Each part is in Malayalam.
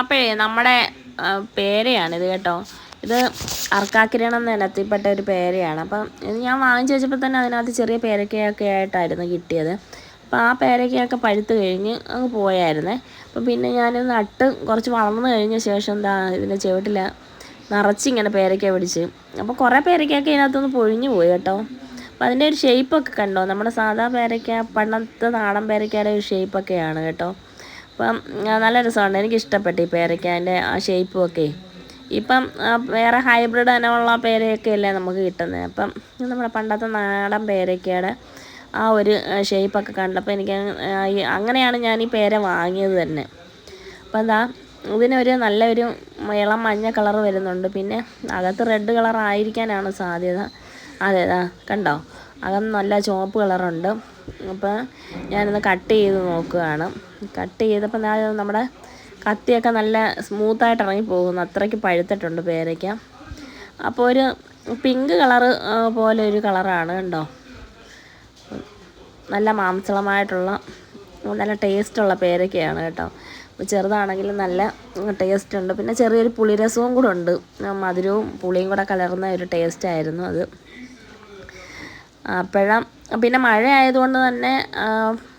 അപ്പോഴേ നമ്മുടെ പേരയാണിത് കേട്ടോ. ഇത് അർക്കാക്കിരണം എന്ന ഇനത്തിൽപ്പെട്ട ഒരു പേരയാണ്. അപ്പം ഞാൻ വാങ്ങിച്ചു വെച്ചപ്പോൾ തന്നെ അതിനകത്ത് ചെറിയ പേരക്കയൊക്കെ ആയിട്ടായിരുന്നു കിട്ടിയത്. അപ്പോൾ ആ പേരക്കയൊക്കെ പഴുത്ത് കഴിഞ്ഞ് അങ്ങ് പോയായിരുന്നേ. അപ്പം പിന്നെ ഞാൻ നട്ട് കുറച്ച് വളർന്നു കഴിഞ്ഞ ശേഷം എന്താ ഇതിന്റെ ചുവട്ടിൽ നിറച്ചിങ്ങനെ പേരക്ക പിടിച്ച്. അപ്പോൾ കുറേ പേരക്കയൊക്കെ ഇതിനകത്തുനിന്ന് പൊഴിഞ്ഞു പോയി കേട്ടോ. അപ്പം അതിന്റെ ഒരു ഷേപ്പൊക്കെ കണ്ടോ? നമ്മുടെ സാധാ പേരക്ക പണ്ടത്തെ നാടൻ പേരക്കയുടെ ഒരു ഷേപ്പൊക്കെയാണ് കേട്ടോ. അപ്പം നല്ല രസമുണ്ട്. എനിക്ക് ഇഷ്ടപ്പെട്ടു ഈ പേരയ്ക്കന്റെ ആ ഷേപ്പും ഒക്കെ. ഇപ്പം വേറെ ഹൈബ്രിഡ് ഇനമുള്ള പേരയൊക്കെ അല്ലേ നമുക്ക് കിട്ടുന്നത്. അപ്പം നമ്മുടെ പണ്ടത്തെ നാടൻ പേരയ്ക്കയുടെ ആ ഒരു ഷേപ്പൊക്കെ കണ്ടപ്പോൾ എനിക്ക് അങ്ങനെയാണ് ഞാൻ ഈ പേര വാങ്ങിയത് തന്നെ. അപ്പം എന്താ ഇതിനൊരു നല്ലൊരു ഇളം മഞ്ഞ കളർ വരുന്നുണ്ട്. പിന്നെ അകത്ത് റെഡ് കളർ ആയിരിക്കാനാണ് സാധ്യത. അതെ അതാ കണ്ടോ? അകം നല്ല ചുവപ്പ് കളറുണ്ട് അപ്പോൾ ഞാനൊന്ന് കട്ട് ചെയ്ത് നോക്കുകയാണ്. കട്ട് ചെയ്തപ്പോൾ നമ്മുടെ കത്തിയൊക്കെ നല്ല സ്മൂത്തായിട്ട് ഇറങ്ങി പോകുന്നു അത്രയ്ക്ക് പഴുത്തിട്ടുണ്ട് പേരയ്ക്ക. അപ്പോൾ ഒരു പിങ്ക് കളറ് പോലെ ഒരു കളറാണ് കണ്ടോ? നല്ല മാംസളമായിട്ടുള്ള നല്ല ടേസ്റ്റുള്ള പേരയ്ക്കയാണ് കേട്ടോ. ചെറുതാണെങ്കിലും നല്ല ടേസ്റ്റ് ഉണ്ട് പിന്നെ ചെറിയൊരു പുളിരസവും കൂടെ ഉണ്ട്. മധുരവും പുളിയും കൂടെ കലർന്ന ഒരു ടേസ്റ്റായിരുന്നു അത്. അപ്പോഴാം പിന്നെ മഴ ആയതുകൊണ്ട് തന്നെ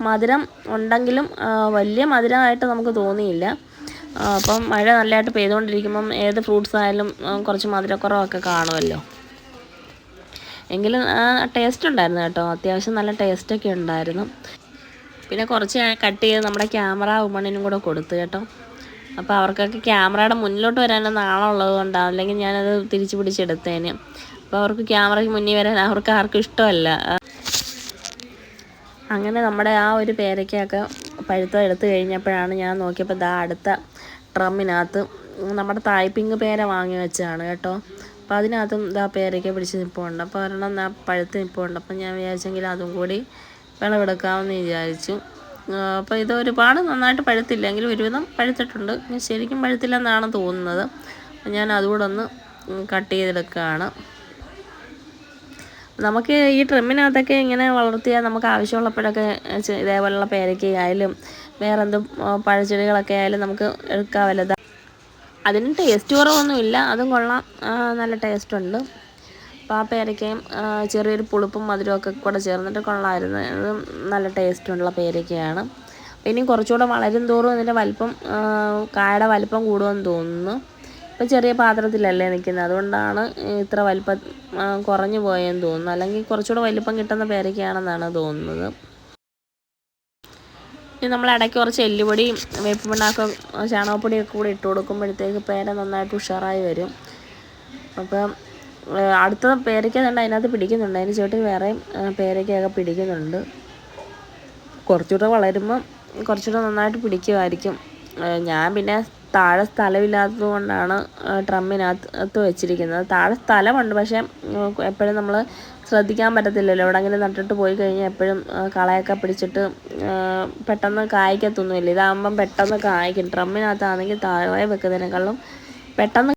മധുരം ഉണ്ടെങ്കിലും വലിയ മധുരമായിട്ട് നമുക്ക് തോന്നിയില്ല. അപ്പം മഴ നല്ലതായിട്ട് പെയ്തുകൊണ്ടിരിക്കുമ്പം ഏത് ഫ്രൂട്ട്സ് ആയാലും കുറച്ച് മധുരക്കുറവൊക്കെ കാണുമല്ലോ എങ്കിലും ടേസ്റ്റ് ഉണ്ടായിരുന്നു കേട്ടോ. അത്യാവശ്യം നല്ല ടേസ്റ്റൊക്കെ ഉണ്ടായിരുന്നു. പിന്നെ കുറച്ച് കട്ട് ചെയ്ത് നമ്മുടെ ക്യാമറ ഉമ്മണിനും കൂടെ കൊടുത്തു കേട്ടോ. അപ്പോൾ അവർക്കൊക്കെ ക്യാമറയുടെ മുന്നിലോട്ട് വരാനും നാളെ ഉള്ളത് കൊണ്ടാണ് അല്ലെങ്കിൽ ഞാനത് തിരിച്ചു പിടിച്ചെടുത്തേന്. അപ്പോൾ അവർക്ക് ക്യാമറയ്ക്ക് മുന്നിൽ വരാൻ അവർക്ക് ആർക്കും ഇഷ്ടമല്ല. അങ്ങനെ നമ്മുടെ ആ ഒരു പേരയ്ക്കൊക്കെ പഴുത്തം എടുത്തു കഴിഞ്ഞപ്പോഴാണ് ഞാൻ നോക്കിയപ്പോൾ ദാ അടുത്ത ഡ്രമ്മിനകത്ത് നമ്മുടെ തായ്പിങ് പേര വാങ്ങി വെച്ചതാണ് കേട്ടോ. അപ്പോൾ അതിനകത്തും ഇതാ പേരയ്ക്ക പിടിച്ച് നിൽപ്പുണ്ട് അപ്പോൾ ഒരെണ്ണം ആ പഴുത്ത് നിൽപ്പുണ്ട് അപ്പം ഞാൻ വിചാരിച്ചെങ്കിൽ അതും കൂടി വിളവെടുക്കാമെന്ന് വിചാരിച്ചു. അപ്പോൾ ഇത് ഒരുപാട് നന്നായിട്ട് പഴുത്തില്ലെങ്കിൽ ഒരുവിധം പഴുത്തിട്ടുണ്ട്. ശരിക്കും പഴുത്തില്ലെന്നാണ് തോന്നുന്നത്. ഞാൻ അതുകൂടെ ഒന്ന് കട്ട് ചെയ്തെടുക്കുകയാണ് നമുക്ക് ഈ ട്രിമ്മിനകത്തൊക്കെ ഇങ്ങനെ വളർത്തിയാൽ നമുക്ക് ആവശ്യമുള്ളപ്പോഴൊക്കെ ഇതേപോലെയുള്ള പേരയ്ക്കയായാലും വേറെ എന്തും ആ, പഴച്ചെടികളൊക്കെ ആയാലും നമുക്ക് എടുക്കാൻ വലുതാണ് അതിന് ടേസ്റ്റ് കുറവൊന്നുമില്ല. അതും കൊള്ളാം. നല്ല ടേസ്റ്റ് ഉണ്ട്. അപ്പോൾ ആ പേരയ്ക്കയും ചെറിയൊരു പുളിപ്പും ഒക്കെ കൂടെ ചേർന്നിട്ട് കൊള്ളാമായിരുന്നു. അത് നല്ല ടേസ്റ്റുള്ള പേരയ്ക്കയാണ്. ഇനി കുറച്ചുകൂടെ വളരും തോറും ഇതിന്റെ വലിപ്പം കായയുടെ വലിപ്പം കൂടുമെന്ന് തോന്നുന്നു. ഇപ്പം ചെറിയ പാത്രത്തിലല്ലേ നിൽക്കുന്നത്. അതുകൊണ്ടാണ് ഇത്ര വലിപ്പം കുറഞ്ഞു പോയെന്ന് തോന്നുന്നു. അല്ലെങ്കിൽ കുറച്ചുകൂടെ വലിപ്പം കിട്ടുന്ന പേരയ്ക്കയാണെന്നാണ് തോന്നുന്നത്. ഇനി നമ്മൾ ഇടയ്ക്ക് കുറച്ച് എല്ലുപൊടിയും വേപ്പ് പിണ്ണാക്കും ചാണകപ്പൊടിയൊക്കെ കൂടി ഇട്ട് കൊടുക്കുമ്പോഴത്തേക്ക് പേര നന്നായിട്ട് ഉഷാറായി വരും. അപ്പം അടുത്ത പേരയ്ക്ക തന്നെ അതിനകത്ത് പിടിക്കുന്നുണ്ട്. അതിന് ചുവട്ടിൽ വേറെയും പേരയ്ക്കയൊക്കെ പിടിക്കുന്നുണ്ട്. കുറച്ചുകൂടെ വളരുമ്പം കുറച്ചുകൂടെ നന്നായിട്ട് പിടിക്കുമായിരിക്കും. ഞാൻ പിന്നെ താഴെ സ്ഥലമില്ലാത്തത് കൊണ്ടാണ് ഡ്രമ്മിനകത്ത് വെച്ചിരിക്കുന്നത്. താഴെ സ്ഥലമുണ്ട് പക്ഷേ എപ്പോഴും നമ്മൾ ശ്രദ്ധിക്കാൻ പറ്റത്തില്ലല്ലോ. എവിടെങ്കിലും നട്ടിട്ട് പോയി കഴിഞ്ഞാൽ എപ്പോഴും കളയൊക്കെ പിടിച്ചിട്ട് പെട്ടെന്ന് കായ്ക്കത്തൊന്നുമില്ല ഇതാകുമ്പം പെട്ടെന്ന് കായ്ക്കും. ഡ്രമ്മിനകത്താണെങ്കിൽ താഴെ വെക്കുന്നതിനേക്കാളും പെട്ടെന്ന്